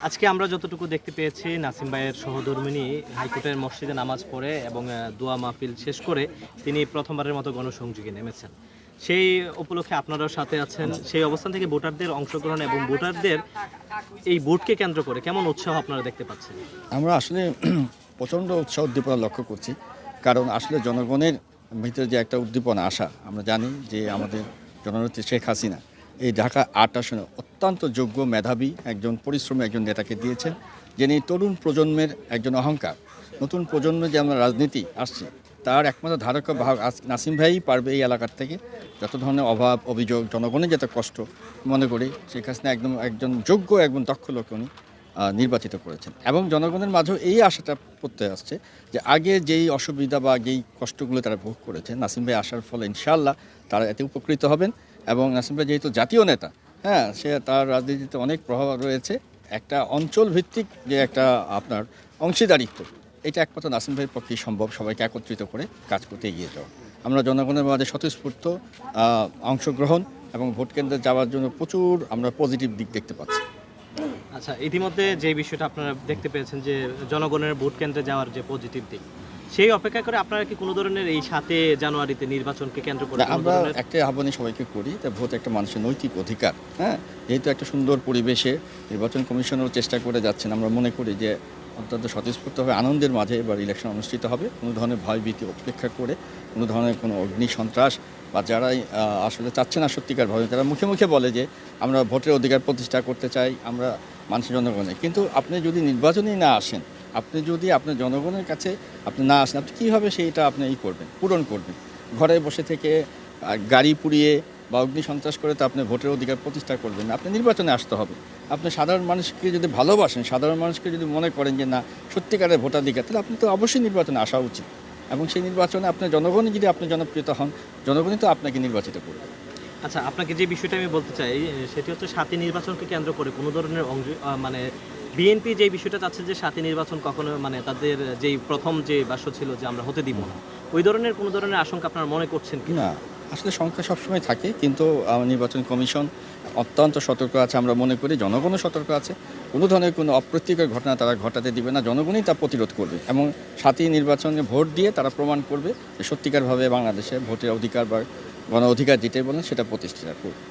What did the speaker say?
আজকে আমরা যতটুকু দেখতে পেয়েছি, নাসিম ভাইয়ের সহধর্মিনী হাইকোর্টের মসজিদে নামাজ পড়ে এবং দোয়া মাহফিল শেষ করে তিনি প্রথমবারের মতো গণসংযোগে নেমেছেন। সেই উপলক্ষে আপনারাও সাথে আছেন। সেই অবস্থান থেকে ভোটারদের অংশগ্রহণ এবং ভোটারদের এই ভোটকে কেন্দ্র করে কেমন উৎসাহ আপনারা দেখতে পাচ্ছেন? আমরা আসলে প্রচণ্ড উৎসাহ উদ্দীপনা লক্ষ্য করছি। কারণ আসলে জনগণের ভিতরে যে একটা উদ্দীপনা আসা আমরা জানি যে আমাদের জননেত্রী শেখ হাসিনা এই ঢাকা আট আসনে অত্যন্ত যোগ্য মেধাবী একজন পরিশ্রমী একজন নেতাকে দিয়েছেন, যিনি তরুণ প্রজন্মের একজন অহংকার। নতুন প্রজন্মে যে আমরা রাজনীতি আসছে, তার একমাত্র ধারক ভাগ নাসিম ভাইই পারবে এই এলাকার থেকে। যত ধরনের অভাব, অভিযোগ জনগণের যত কষ্ট, মনে করি শেখ হাসিনা একদম একজন যোগ্য একজন দক্ষ লোক উনি নির্বাচিত করেছেন। এবং জনগণের মাঝেও এই আশাটা করতে আসছে যে আগে যেই অসুবিধা বা যেই কষ্টগুলো তারা ভোগ করেছে, নাসিম ভাই আসার ফলে ইনশাল্লাহ তারা এতে উপকৃত হবেন। এবং নাসিম যেহেতু জাতীয় নেতা হ্যাঁ সে তার রাজনীতিতে অনেক প্রভাব রয়েছে। একটা অঞ্চল ভিত্তিক যে একটা আপনার অংশীদারিত্ব, এটা একমাত্র নাসিম ভাইয়ের পক্ষেই সম্ভব সবাইকে একত্রিত করে কাজ করতে এগিয়ে যাওয়া। আমরা জনগণের মাঝে স্বতঃস্ফূর্ত অংশগ্রহণ এবং ভোট কেন্দ্রে যাওয়ার জন্য প্রচুর আমরা পজিটিভ দিক দেখতে পাচ্ছি। আচ্ছা ইতিমধ্যে যে বিষয়টা আপনারা দেখতে পেয়েছেন যে জনগণের ভোট কেন্দ্রে যাওয়ার যে পজিটিভ দিক সেই অপেক্ষা করে আপনারা কি কোনো ধরনের এই সাতে জানুয়ারিতে নির্বাচনকে কেন্দ্র করে আমরা একটা আহ্বানই সবাইকে করি তা ভোট একটা মানুষের নৈতিক অধিকার হ্যাঁ? যেহেতু একটা সুন্দর পরিবেশে নির্বাচন কমিশনও চেষ্টা করে যাচ্ছেন আমরা মনে করি যে অত্যন্ত স্বতঃস্ফূর্তভাবে আনন্দের মাঝে এবার ইলেকশন অনুষ্ঠিত হবে। কোনো ধরনের ভয় ভীতি উপেক্ষা করে কোনো ধরনের কোনো অগ্নি সন্ত্রাস বা যারাই আসলে চাচ্ছে না সত্যিকারভাবে তারা মুখে মুখে বলে যে আমরা ভোটের অধিকার প্রতিষ্ঠা করতে চাই আমরা মানুষের জনগণে কিন্তু আপনি যদি নির্বাচনেই না আসেন আপনি যদি আপনার জনগণের কাছে আপনি না আসেন, আপনি কীভাবে সেইটা আপনি ই করবেন, পূরণ করবেন? ঘরে বসে থেকে গাড়ি পুড়িয়ে বা অগ্নি সন্ত্রাস করে তো আপনি ভোটের অধিকার প্রতিষ্ঠা করবেন না। আপনি নির্বাচনে আসতে হবে। আপনি সাধারণ মানুষকে যদি ভালোবাসেন, সাধারণ মানুষকে যদি মনে করেন যে না, সত্যিকারের ভোটাধিকার, তাহলে আপনি তো অবশ্যই নির্বাচনে আসা উচিত। এবং সেই নির্বাচনে আপনার জনগণই যদি আপনি জনপ্রিয়তা হন, জনগণই তো আপনাকে নির্বাচিত করবে। আচ্ছা আপনাকে যে বিষয়টা আমি বলতে চাই, সেটি হচ্ছে সাথী নির্বাচনকে কেন্দ্র করে কোনো ধরনের মানে বিএনপি যে বিষয়টা চাচ্ছে যে সাথী নির্বাচন কখনো মানে তাদের যেই প্রথম যে বাস্য ছিল যে আমরা হতে দিব না, ওই ধরনের কোনো ধরনের আশঙ্কা আপনারা মনে করছেন কি না, আসলে সংখ্যা সবসময় থাকে, কিন্তু নির্বাচন কমিশন অত্যন্ত সতর্ক আছে আমরা মনে করি, জনগণও সতর্ক আছে, কোনো ধরনের কোনো অপ্রীতিকর ঘটনা তারা ঘটাতে দিবে না, জনগণই তা প্রতিরোধ করবে এবং সাথী নির্বাচনে ভোট দিয়ে তারা প্রমাণ করবে যে সত্যিকারভাবে বাংলাদেশে ভোটের অধিকার বা গণ অধিকার যেটাই বলেন সেটা প্রতিষ্ঠা করবে।